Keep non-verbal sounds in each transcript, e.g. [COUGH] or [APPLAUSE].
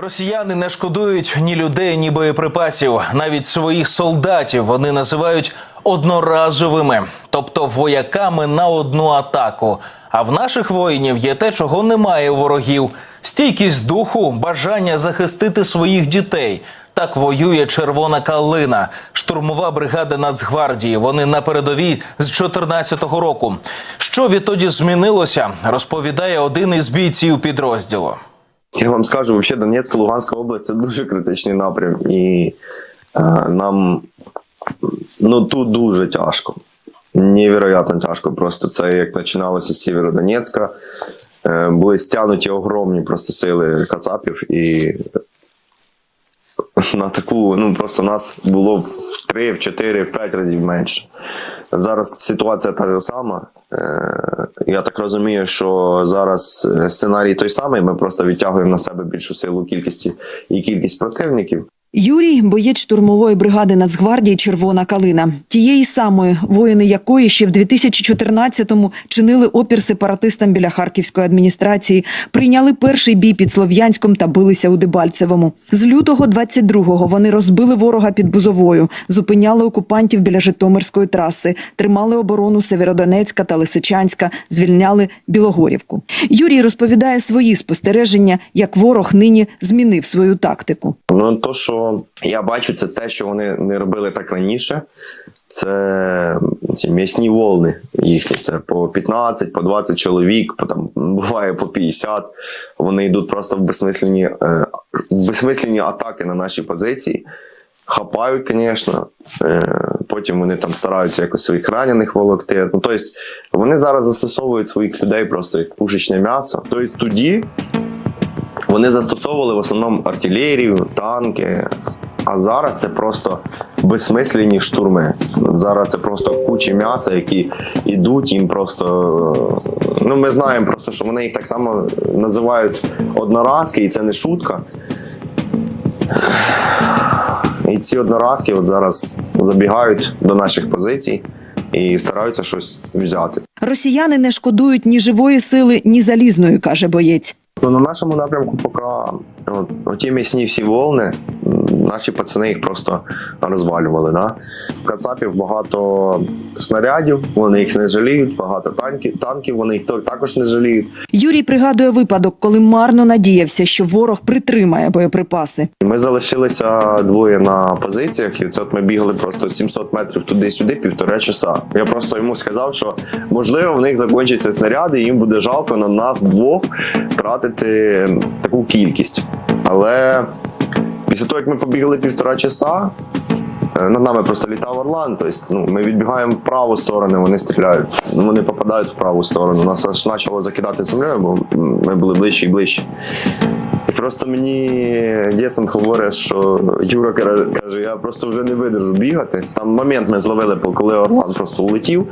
Росіяни не шкодують ні людей, ні боєприпасів. Навіть своїх солдатів вони називають одноразовими, тобто вояками на одну атаку. А в наших воїнів є те, чого немає ворогів: стійкість духу, бажання захистити своїх дітей. Так воює червона калина, штурмова бригада Нацгвардії. Вони на передовій з 14-го року. Що відтоді змінилося, розповідає один із бійців підрозділу. Я вам скажу, взагалі Донецька, Луганська область це дуже критичний напрям, і е, нам ну тут дуже тяжко. Невероятно тяжко. Просто це як починалося з Сєвєродонецька. Е, були стягнуті огромні просто сили Кацапів, і на таку, ну просто нас було в 3, в 4, в 5 разів менше. Зараз ситуація та ж сама. Е, Я так розумію, що зараз е, сценарій той самий. Ми просто відтягуємо на себе більшу силу кількості і кількість противників. Юрій боєць штурмової бригади Нацгвардії Червона калина, тієї самої воїни якої ще в 2014-му чинили опір сепаратистам біля харківської адміністрації, прийняли перший бій під Слов'янськом та билися у Дебальцевому. З лютого 22-го вони розбили ворога під Бузовою, зупиняли окупантів біля Житомирської траси, тримали оборону Северодонецька та Лисичанська, звільняли Білогорівку. Юрій розповідає свої спостереження, як ворог нині змінив свою тактику. Ну то, що я бачу, це те, що вони не робили так раніше. Це ці м'ясні волни їхні. Це по 15, по 20 чоловік, по там буває по 50. Вони йдуть просто в безсмислені, е, безсмислені атаки на наші позиції. Хапають, звісно. Е, потім вони там стараються якось своїх ранених волокти. Ну, тобто, вони зараз застосовують своїх людей просто як пушечне м'ясо. Тобто тоді вони застосовували в основному артилерію, танки. А зараз це просто безсмислені штурми. Зараз це просто кучі м'яса, які йдуть їм просто. е, Ну, ми знаємо просто, що вони їх так само називають одноразки, і це не шутка. І ці одноразки от зараз забігають до наших позицій і стараються щось взяти. Росіяни не шкодують ні живої сили, ні залізної, каже боєць. Ну, на нашому напрямку поки от, оті м'ясні всі волни, наші пацани їх просто розвалювали. Да? В Кацапів багато снарядів, вони їх не жаліють, багато танків, танків вони їх також не жаліють. Юрій пригадує випадок, коли марно надіявся, що ворог притримає боєприпаси. Ми залишилися двоє на позиціях, і це от ми бігали просто 700 метрів туди-сюди, півтора часа. Я просто йому сказав, що можливо в них закінчаться снаряди, і їм буде жалко на нас двох тратити таку кількість. Але після того, як ми побігли півтора часа, е, над нами просто літав Орлан. Тобто, ну, ми відбігаємо в праву сторону, вони стріляють. Ну, Вони попадають в праву сторону. Нас аж почало закидати землею, бо ми були ближче і ближче. І просто мені Дєсант говорить, що Юра каже, я просто вже не видержу бігати. Там момент ми зловили, коли Орлан просто улетів.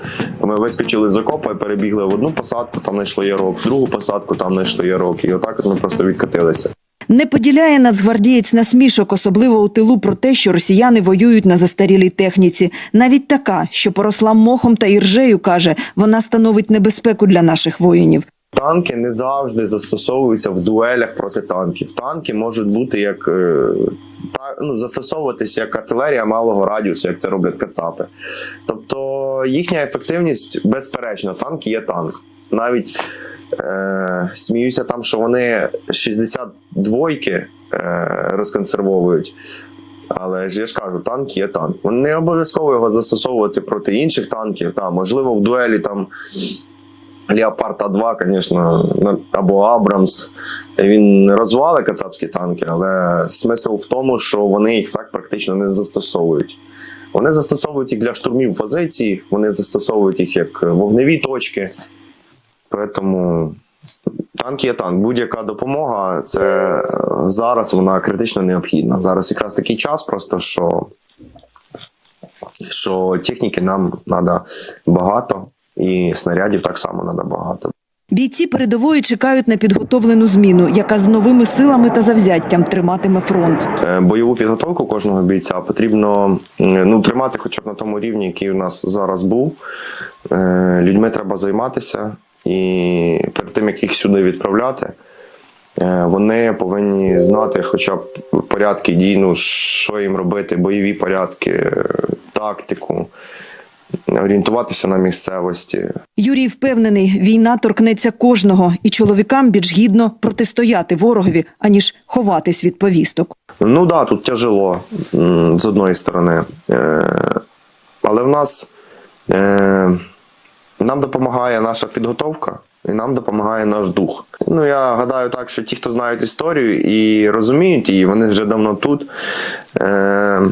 Ми вискочили з окопа і перебігли в одну посадку, там знайшли ярок, в другу посадку, там знайшли ярок. І отак от ми просто відкотилися. Не поділяє нацгвардієць насмішок, особливо у тилу про те, що росіяни воюють на застарілій техніці. Навіть така, що поросла мохом та іржею, каже, вона становить небезпеку для наших воїнів. Танки не завжди застосовуються в дуелях проти танків. Танки можуть бути як е, ну, застосовуватися як артилерія малого радіусу, як це роблять кацапи. Тобто їхня ефективність безперечно, танк є танк. Навіть е, сміюся там, що вони 62-ки е, розконсервовують. Але ж я ж кажу, танк є танк. Вони не обов'язково його застосовувати проти інших танків. Та, можливо, в дуелі там Леопард А2, звісно, або Абрамс. Він розвали кацапські танки, але смисл в тому, що вони їх так практично не застосовують. Вони застосовують їх для штурмів позицій, вони застосовують їх як вогневі точки. Тому танк є танк. Будь-яка допомога це е, зараз вона критично необхідна. Зараз якраз такий час, просто що, що техніки нам треба багато, і снарядів так само треба багато. Бійці передової чекають на підготовлену зміну, яка з новими силами та завзяттям триматиме фронт. Е, Бойову підготовку кожного бійця потрібно ну, тримати хоча б на тому рівні, який у нас зараз був. Е, Людьми треба займатися, і перед тим, як їх сюди відправляти, Е, Вони повинні знати хоча б порядки дій, ну, що їм робити, бойові порядки, е, тактику, орієнтуватися на місцевості. Юрій впевнений, війна торкнеться кожного, і чоловікам більш гідно протистояти ворогові, аніж ховатись від повісток. Ну да, тут тяжело з одної сторони. Е, Але в нас нам допомагає наша підготовка і нам допомагає наш дух. Ну я гадаю так, що ті, хто знають історію і розуміють її, вони вже давно тут. Е,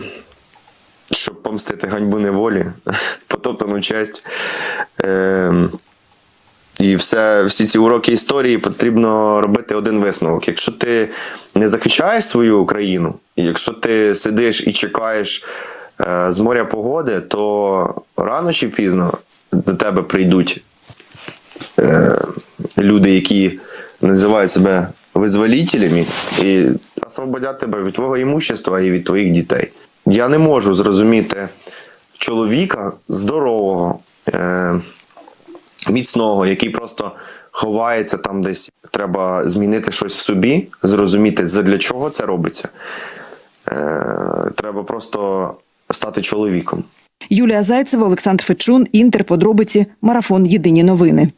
щоб помстити ганьбу неволі, [LAUGHS] потоптану честь. Е, і все, всі ці уроки історії потрібно робити один висновок. Якщо ти не захищаєш свою Україну, якщо ти сидиш і чекаєш е, з моря погоди, то рано чи пізно до тебе прийдуть е, люди, які називають себе визволителями, і освободять тебе від твого імущества і від твоїх дітей. Я не можу зрозуміти чоловіка здорового. Е, міцного, який просто ховається там десь. Треба змінити щось в собі, зрозуміти, для чого це робиться. Е, треба просто стати чоловіком. Юлія Зайцева, Олександр Фечун, Інтер. Подробиці. Марафон. Єдині новини.